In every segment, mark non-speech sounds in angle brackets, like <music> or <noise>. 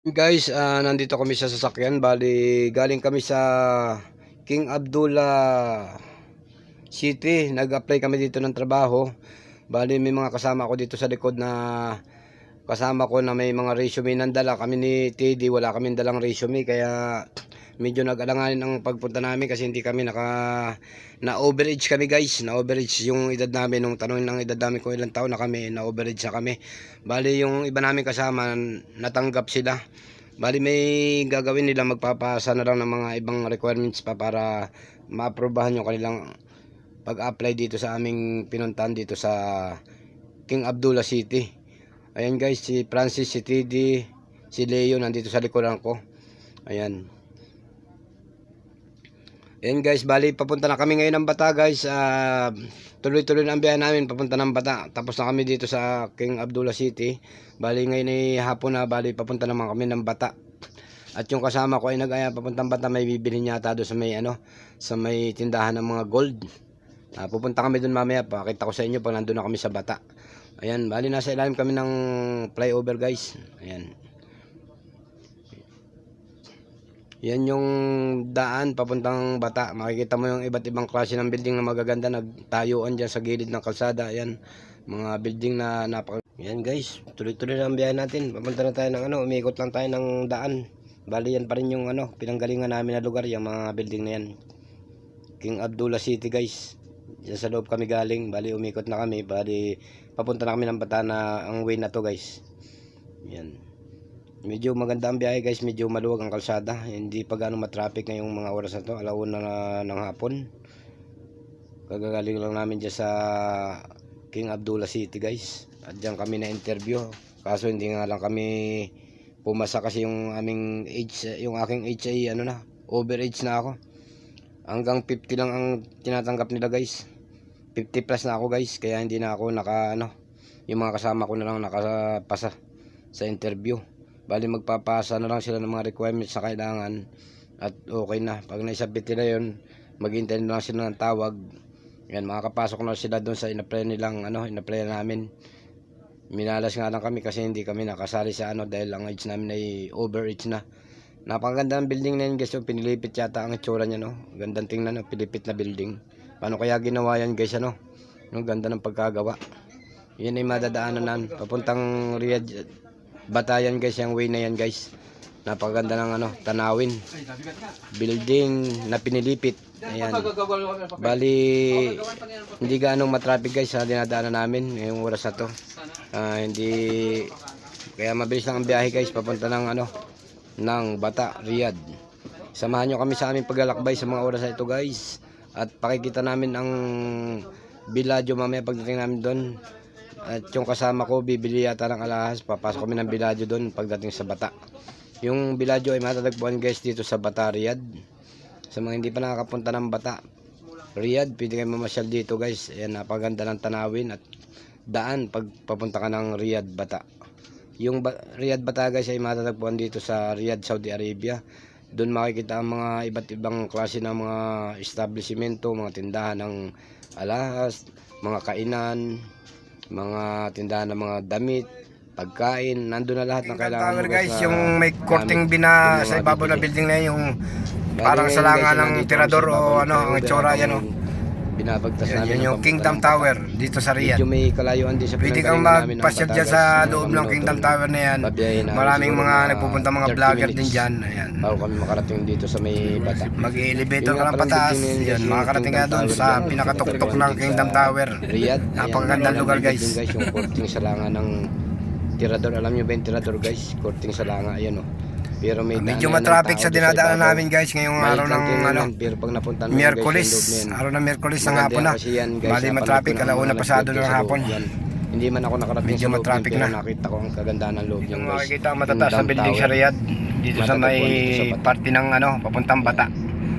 Guys, ah, nandito kami sa sasakyan. Bali, galing kami sa King Abdullah City. Nag-apply kami dito ng trabaho. Bali, may mga kasama ko dito sa likod na kasama ko na may mga resume ng dala. Kami ni TD, wala kaming dalang resume. Kaya medyo nag-alanganin ang pagpunta namin kasi hindi kami naka na overage kami guys. Na overage yung edad namin. Nung tanong ng edad namin kung ilang taon na kami na overage na kami. Bali yung iba namin kasama natanggap sila. Bali may gagawin nila magpapasa na lang ng mga ibang requirements pa para maaprobahan yung kanilang pag-apply dito sa aming pinuntahan dito sa King Abdullah City ayan guys si Francis si TD si Leo nandito sa likuran ko ayan Ayan guys, bali papunta na kami ngayon ng Bata guys. Ah, tuloy-tuloy na ang biyahe namin papunta ng Bata. Tapos na kami dito sa King Abdullah City. Bali ngayon ay hapon na, bali papunta naman kami ng Bata. At yung kasama ko ay nag-aya papuntang Bata, may bibili niya ata doon sa may ano, sa may tindahan ng mga gold. Ah, pupunta kami doon mamaya, pakita ko sa inyo pag nandun na kami sa Bata. Ayan, bali nasa ilalim kami ng flyover guys. Ayan. Yan yung daan papuntang bata. Makikita mo yung iba't ibang klase ng building na magaganda. Nagtayuan dyan sa gilid ng kalsada. Yan. Mga building na napaka... Yan guys. Tuloy-tuloy na ang biyahe natin. Papunta na tayo ng ano. Umikot lang tayo ng daan. Bali yan pa rin yung ano. Pinanggalingan namin na lugar. Yung mga building na yan. King Abdullah City guys. Diyan sa loob kami galing. Bali umikot na kami. Bali papunta na kami ng bata na ang way na to guys. Yan. Medyo maganda ang biyahe guys, medyo maluwag ang kalsada. Hindi pa gaano matraffic ngayong mga oras na to, alauna na ng hapon. Kagagaling lang namin dyan sa King Abdullah City guys. At dyan kami na interview. Kaso hindi nga lang kami pumasa kasi yung aming age, yung aking age ay ano na, over age na ako. Hanggang 50 lang ang tinatanggap nila guys. 50 plus na ako guys, kaya hindi na ako naka ano, yung mga kasama ko na lang nakapasa sa interview. Bali magpapasa na lang sila ng mga requirements na kailangan at okay na. Pag naisabit nila yun, maghintay na lang sila ng tawag. Yan, makakapasok na sila doon sa inapply nilang ano, inapply namin. Minalas nga lang kami kasi hindi kami nakasali sa ano dahil ang age namin ay overage na. Napakaganda ng building na yun guys, yung pinilipit yata ang itsura niya no. Gandang tingnan no, pilipit na building. Paano kaya ginawa yan guys ano? Yung ganda ng pagkagawa. Yan ay madadaanan nan papuntang Riyadh Batayan guys, yung way na yan guys. Napakaganda ng ano, tanawin. Building na pinilipit. Ayan. Bali, hindi gaano matraffic guys sa dinadaanan namin ngayong oras na to. Ah, hindi, kaya mabilis lang ang biyahe guys, papunta ng ano, ng Bata, Riyadh. Samahan nyo kami sa aming paglalakbay sa mga oras na ito guys. At pakikita namin ang biladyo mamaya pagdating namin doon. At yung kasama ko, bibili yata ng alahas. Papasok kami ng biladyo doon pagdating sa Bata. Yung biladyo ay matatagpuan guys dito sa Bata, Riyadh. Sa mga hindi pa nakakapunta ng Bata, Riyadh, pwede kayo mamasyal dito guys. Ayan, napaganda ng tanawin at daan pag papunta ka ng Riyadh, Bata. Yung ba Riyadh, Bata guys ay matatagpuan dito sa Riyadh, Saudi Arabia. Doon makikita ang mga iba't ibang klase ng mga establishmento, mga tindahan ng alahas, mga kainan, mga tindahan ng mga damit, pagkain, nandun na lahat ng kailangan Tower mo guys, sa yung may korting bina sa ibabaw na building na yun, yung parang ngayon, sa langan guys, ng tirador o ano, ang itsura yan o. Binabagtas Yan, namin yun yung Kingdom ng Tower dito sa Medyo Riyadh. may kalayuan din sa Pwede kang ng magpasyal dyan sa loob ng Kingdom. Tower na yan. Maraming mga nagpupunta mga 30 vlogger din dyan. Ayan. Bago kami makarating dito sa may bata. Mag-elevator Yun ka palang pataas. yun, Yan, makakarating ka doon sa pinakatuktok ng Kingdom Tower. Riyadh. Napakagandang lugar, guys. Yung korting sa langa ng tirador. Alam nyo ba yung tirador guys? Korting sa langa. Ayan o. Pero may Medyo matraffic sa dinadaanan namin guys ngayong araw ng ano, Pero pag napunta guys, Miyerkules. Araw ng Miyerkules ng hapon na. Bali matraffic, panahon alauna ng pasado ng hapon. Hindi man ako nakarating Medyo sa loob yan, pero na. nakita ko ang kagandaan ng loob niyan Yung guys. makikita ang matataas na building sa. Riyadh dito sa may parte ng ano, papuntang Bata.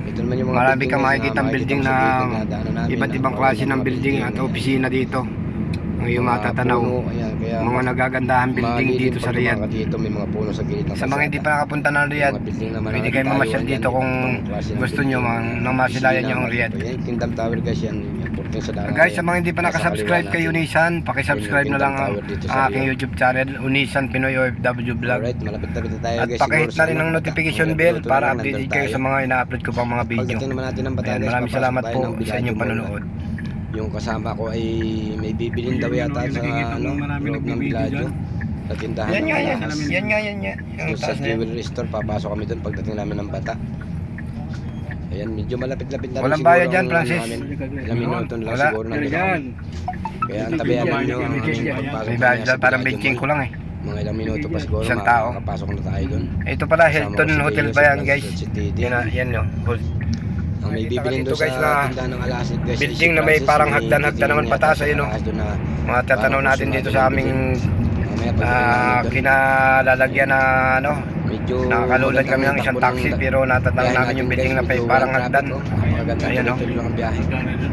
Ito naman yung mga Marami kang makikita building na namin, iba't ibang klase ng building at opisina dito. Iyong matatanaw. puno, ayan, kaya Mga nagagandahan building dito sa Riyadh. Dito may mga puno sa gilid ng Sa mga hindi pa nakapunta ng Riyadh, pwede kayo mamasyal dito kung gusto nyo mang nang masilayan nyo ang Sila, Riyadh. Kingdom Tower guys yan. Yung. Guys, sa mga hindi pa nakasubscribe kay. Unisan, pakisubscribe na lang ang aking. YouTube channel, Unisan Pinoy OFW Vlog. At pakihit na rin ang notification bell para updated kayo sa mga ina-upload ko pang mga video. Ayan, maraming salamat po sa inyong panonood. Yung kasama ko ay may bibilin daw yata sa ano, loob ng Villaggio. Sa tindahan Yan ng nga, yan. Alahas. Yan nga, yan. Yung Doon sa yan. jewelry store, papasok kami doon pagdating namin ng bata. Ayan, medyo malapit-lapit na rin Walang siguro bayad dyan, ang Francis. ano namin. Ilang minuto lang Wala. siguro nandun kami. Kaya ang tabihan nyo ang aming pagpasok May sa dyan, parang benching Mall. ko lang eh. Mga ilang minuto pa siguro, Isang tao. makakapasok na tayo doon. Ito pala, Kasama Hilton si Hotel Leo, ba si yan guys? Francis. Yan, na- yan no. Ang may bibilin doon sa guys, na tindahan ng Alasid guys. building si na may parang hagdan-hagdan naman pataas, sa ayun, no? doon na Mga parang natin dito sa aming ah, doon, kinalalagyan na ano, medyo nakakalulad kami ng isang taxi pero natatanaw namin yung building na may parang hagdan. oh. Ayan, no?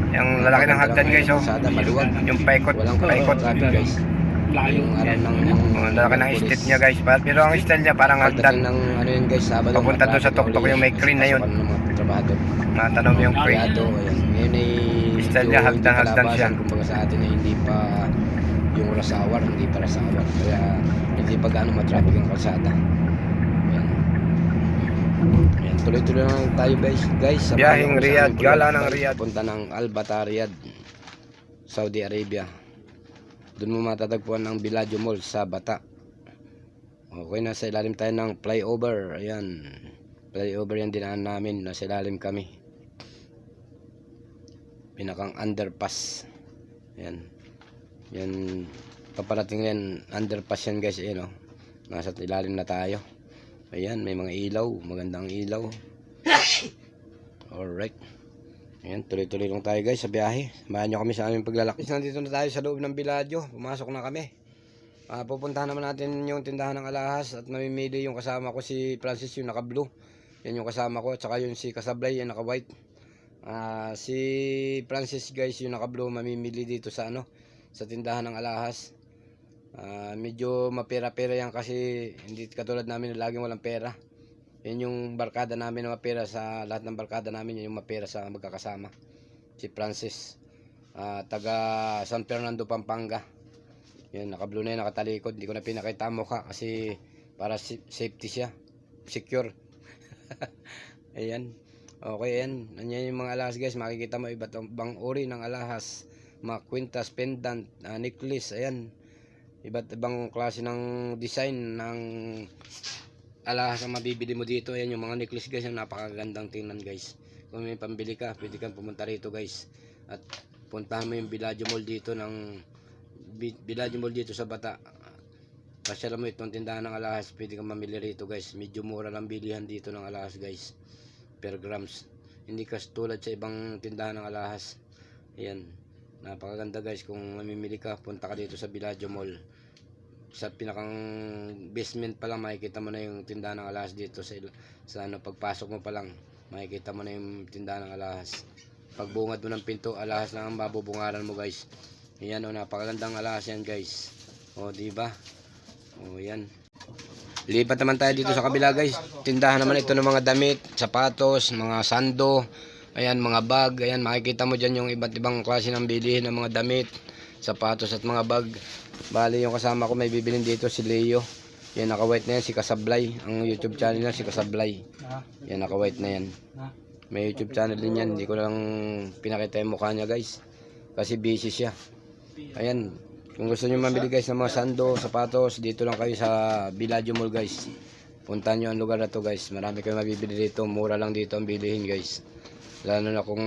Yung lalaki ng hagdan guys oh. Yung paikot, paikot. guys. Yung ng Ang lalaki ng step niya guys. Pero ang style niya parang hagdan. ng ano yun guys, Sabado. Papunta doon sa tuktok yung may crane na yun. Ng. Natanong yung crane. Ayan. Ngayon ay medyo niya, hagdan-hagdan siya. Kumbaga sa atin ay hindi pa yung rush hour, hindi pa rush hour. Kaya hindi pa gaano matraffic ang kalsada. Ayan. Ayan, tuloy-tuloy lang tayo guys. Guys, sa Riyadh, aming gala ng. Riyadh. Punta ng Al Bata Riyadh, Saudi Arabia. Doon mo matatagpuan ang Villaggio Mall sa Bata. Okay, nasa ilalim tayo ng flyover. Ayan. Flyover yan dinaan namin. Nasa ilalim kami. Pinakang underpass. Ayan. Yan. Paparating yan. Underpass yan guys. Ayan o. Nasa ilalim na tayo. Ayan. May mga ilaw. Magandang ilaw. <coughs> Alright. Ayan. Tuloy-tuloy lang tayo guys sa biyahe. Samahan nyo kami sa aming paglalakbay. Nandito na tayo sa loob ng Villaggio. Pumasok na kami. Ah, pupuntahan naman natin yung tindahan ng alahas at mamimili yung kasama ko si Francis yung naka blue. Yan yung kasama ko at saka yung si Kasablay yung naka white. Ah, si Francis guys yung naka blue mamimili dito sa ano sa tindahan ng alahas. Ah, medyo mapera-pera yan kasi hindi katulad namin na laging walang pera. Yan yung barkada namin na mapera sa lahat ng barkada namin yan yung mapera sa magkakasama. Si Francis ah, taga San Fernando Pampanga. Yan, naka-blue na yan, nakatalikod. Hindi ko na pinakita ang mukha kasi para safety siya. Secure. <laughs> ayan. Okay, ayan. Nanyan yung mga alahas guys. Makikita mo iba't ibang uri ng alahas. Mga kwintas, pendant, ah, necklace. Ayan. Iba't ibang klase ng design ng alahas ang mabibili mo dito. Ayan yung mga necklace guys. Yung napakagandang tingnan guys. Kung may pambili ka, pwede kang pumunta rito guys. At puntahan mo yung Villaggio Mall dito ng Villaggio Mall dito sa Bata. Pasyalan mo itong tindahan ng alahas, pwede kang mamili rito guys. Medyo mura lang bilihan dito ng alahas guys. Per grams. Hindi kas tulad sa ibang tindahan ng alahas. Ayan. Napakaganda guys kung mamimili ka, punta ka dito sa Villaggio Mall. Sa pinakang basement pa lang makikita mo na yung tindahan ng alahas dito sa, sa ano, pagpasok mo pa lang makikita mo na yung tindahan ng alahas. Pagbungad mo ng pinto, alahas lang ang mabubungaran mo guys. Ayan o, napakagandang alahas yan guys. O, di ba? O, yan. Lipat naman tayo dito sa kabila guys. Tindahan naman ito ng mga damit, sapatos, mga sando, ayan, mga bag. Ayan, makikita mo dyan yung iba't ibang klase ng bilihin ng mga damit, sapatos at mga bag. Bali, yung kasama ko may bibilin dito si Leo. Yan, naka-white na yan, si Kasablay. Ang YouTube channel niya, si Kasablay. Yan, naka-white na yan. May YouTube channel din yan. Hindi ko lang pinakita yung mukha niya guys. Kasi busy siya. Ayan. Kung gusto niyo mamili guys ng mga sando, sapatos, dito lang kayo sa Villaggio Mall guys. Puntahan niyo ang lugar na to guys. Marami kayong mabibili dito. Mura lang dito ang bilihin guys. Lalo na kung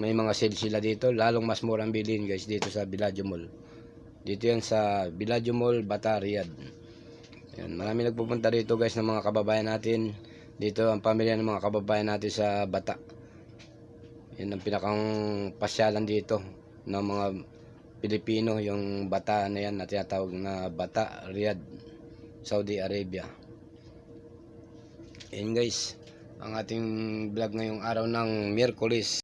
may mga sale sila dito, lalong mas mura ang bilihin guys dito sa Villaggio Mall. Dito yan sa Villaggio Mall, Bata, Riyadh. Yan, marami nagpupunta dito guys ng mga kababayan natin. Dito ang pamilya ng mga kababayan natin sa Bata. Yan ang pinakang pasyalan dito ng mga Pilipino, yung Bata na yan na tinatawag na Bata, Riyadh, Saudi Arabia. Yan guys, ang ating vlog ngayong araw ng Miyerkules.